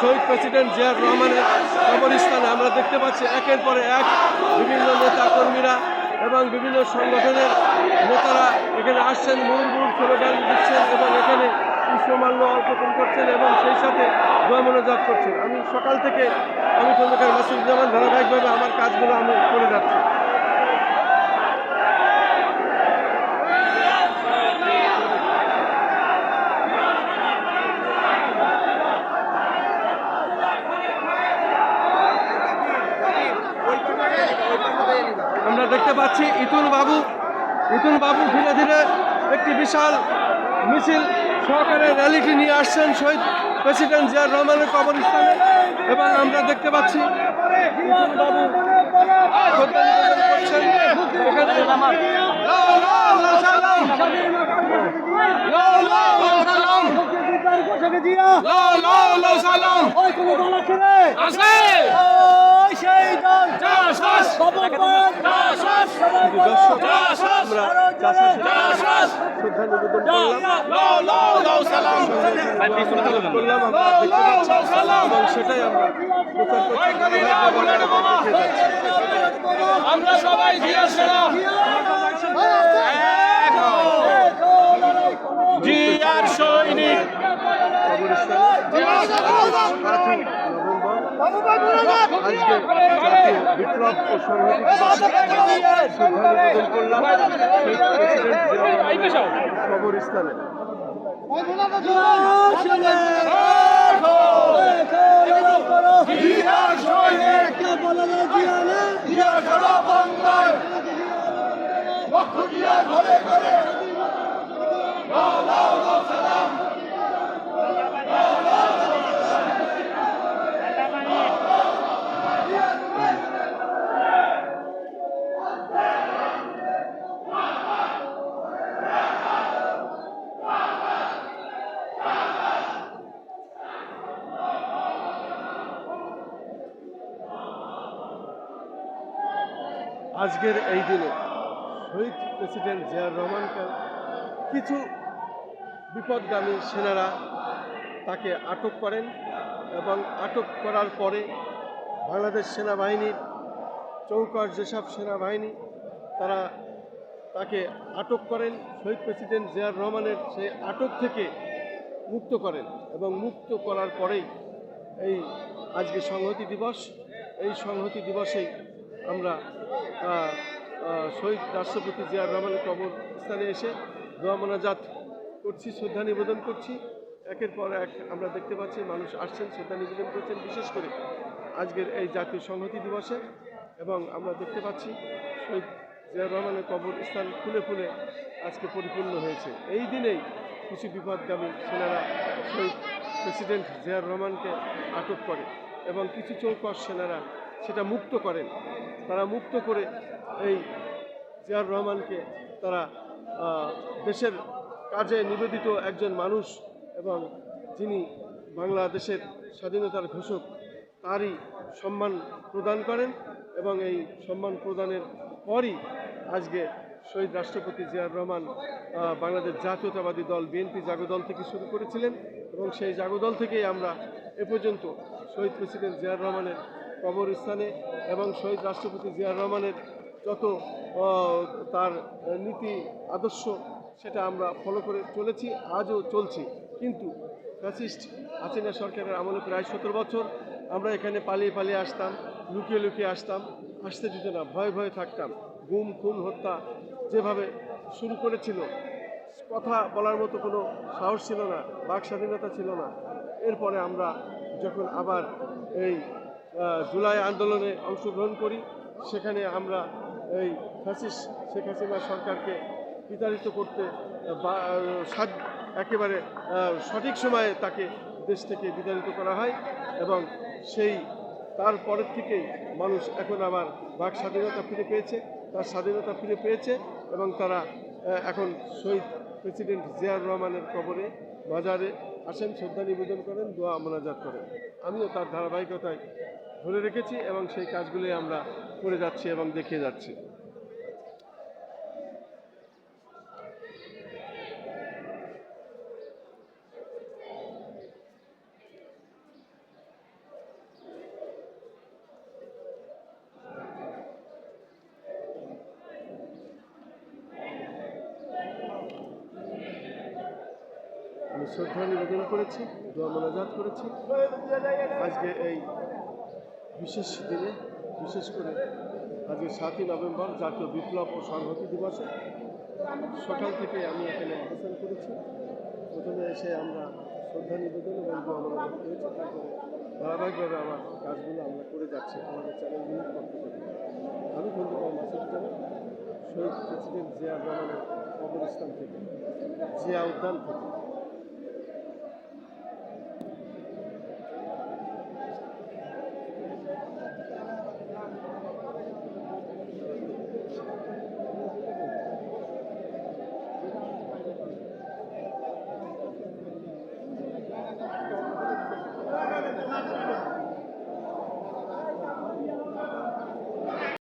শহীদ president জিয়ার রহমানের কবরস্থানে আমরা দেখতে পাচ্ছি একের পরে এক বিভিন্ন নেতা কর্মীরা এবং বিভিন্ন সংগঠনের নেতারা এখানে আসছেন মুরমুর স্লোগান দিচ্ছেন এবং এখানে পুষ্পমাল্য অর্পণ করছেন এবং সেই সাথে দোয়া মনোজাত করছেন। আমি সকাল থেকে আমি খন্দকার মাসুদুজ্জামান ধারাবাহিকভাবে আমার কাজগুলো আমি করে যাচ্ছি আমরা দেখতে পাচ্ছি ইতুল বাবু। ইতুল বাবু ধীরে ধীরে একটি বিশাল মিছিল সহকারে র্যালিটি নিয়ে আসছেন শহীদ প্রেসিডেন্ট জিয়ার রহমানের কবরস্থানে। এবং আমরা দেখতে পাচ্ছি ইতুল বাবু করছেন। এখানে এবং সেটাই আমরা। আমরা সবাই জিয়া সেনা জিয়ার সৈনিক আজকে বিপ্লব ও সংহতি করলাম কবরস্থানে জিয়ার সৈনিক জিয়া সারা বাংলায় আজকের এই দিনে শহীদ প্রেসিডেন্ট জিয়াউর রহমানকে কিছু বিপদগামী সেনারা তাকে আটক করেন এবং আটক করার পরে বাংলাদেশ সেনাবাহিনীর চৌকার যেসব সেনাবাহিনী, তারা তাকে আটক করেন। শহীদ প্রেসিডেন্ট জিয়াউর রহমানের সেই আটক থেকে মুক্ত করেন এবং মুক্ত করার পরেই এই আজকে সংহতি দিবস, এই সংহতি দিবসেই আমরা শহীদ রাষ্ট্রপতি জিয়াউর রহমানের কবর স্থানে এসে দোয়া করছি, শ্রদ্ধা নিবেদন করছি। একের পর এক আমরা দেখতে পাচ্ছি মানুষ আসছেন, শ্রদ্ধা নিবেদন করছেন, বিশেষ করে আজকের এই জাতীয় সংহতি দিবসে। এবং আমরা দেখতে পাচ্ছি শহীদ জিয়াউর রহমানের কবর স্থান ফুলে ফুলে আজকে পরিপূর্ণ হয়েছে। এই দিনেই কিছু বিপদগামী সেনারা শহীদ প্রেসিডেন্ট জিয়াউর রহমানকে আটক করে এবং কিছু চৌকস সেনারা সেটা মুক্ত করেন। তারা মুক্ত করে এই জিয়াউর রহমানকে তারা দেশের কাজে নিবেদিত একজন মানুষ এবং যিনি বাংলাদেশের স্বাধীনতার ঘোষক, তারই সম্মান প্রদান করেন এবং এই সম্মান প্রদানের পরই আজকে শহীদ রাষ্ট্রপতি জিয়াউর রহমান বাংলাদেশ জাতীয়তাবাদী দল বিএনপি জাগদল থেকে শুরু করেছিলেন এবং সেই জাগদল থেকেই আমরা এ পর্যন্ত শহীদ প্রেসিডেন্ট জিয়াউর রহমানের কবরস্থানে এবং শহীদ রাষ্ট্রপতি জিয়াউর রহমানের যত তার নীতি, আদর্শ, সেটা আমরা ফলো করে চলেছি, আজও চলছি। কিন্তু ফ্যাসিস্ট হাসিনা সরকারের আমলে প্রায় সতেরো বছর আমরা এখানে পালিয়ে পালিয়ে আসতাম, লুকিয়ে লুকিয়ে আসতাম আসতে দিত না, ভয়ে ভয়ে থাকতাম। গুম, খুন, হত্যা যেভাবে শুরু করেছিল, কথা বলার মতো কোনো সাহস ছিল না, বাক স্বাধীনতা ছিল না। এরপরে আমরা যখন আবার এই জুলাই আন্দোলনে অংশগ্রহণ করি। সেখানে আমরা এই ফ্যাসিস শেখ হাসিনা সরকারকে বিতাড়িত করতে একেবারে সঠিক সময়ে তাকে দেশ থেকে বিতাড়িত করা হয় এবং সেই তারপরের থেকেই মানুষ এখন আবার বাক স্বাধীনতা ফিরে পেয়েছে, তার স্বাধীনতা ফিরে পেয়েছে এবং তারা এখন শহীদ প্রেসিডেন্ট জিয়াউর রহমানের কবরে বাজারে আসেন, শ্রদ্ধা নিবেদন করেন, দোয়া মোনাজাত করেন। আমিও তার ধারাবাহিকতায় ধরে রেখেছি এবং সেই কাজগুলি আমরা করে যাচ্ছি এবং দেখিয়ে যাচ্ছি। আমি শ্রদ্ধা নিবেদন করেছি, দোয়া মোনাজাত করেছি। আজকে এই বিশেষ দিনে, বিশেষ করে আজকে সাতই নভেম্বর জাতীয় বিপ্লব ও সংহতি দিবসে সকাল থেকে আমি এখানে অবস্থান করেছি। প্রথমে এসে আমরা শ্রদ্ধা নিবেদন এবং দোয়া মোনাজাত করেছি। তারপরে ধারাবাহিকভাবে আমার কাজগুলো আমরা করে যাচ্ছি, আমাদের চ্যানেলগুলির পক্ষ থেকে আমি খন্দকার মাসুদুজ্জামান শহীদ প্রেসিডেন্ট জিয়া রহমানের কবরস্থান থেকে জিয়া উদ্যান থেকে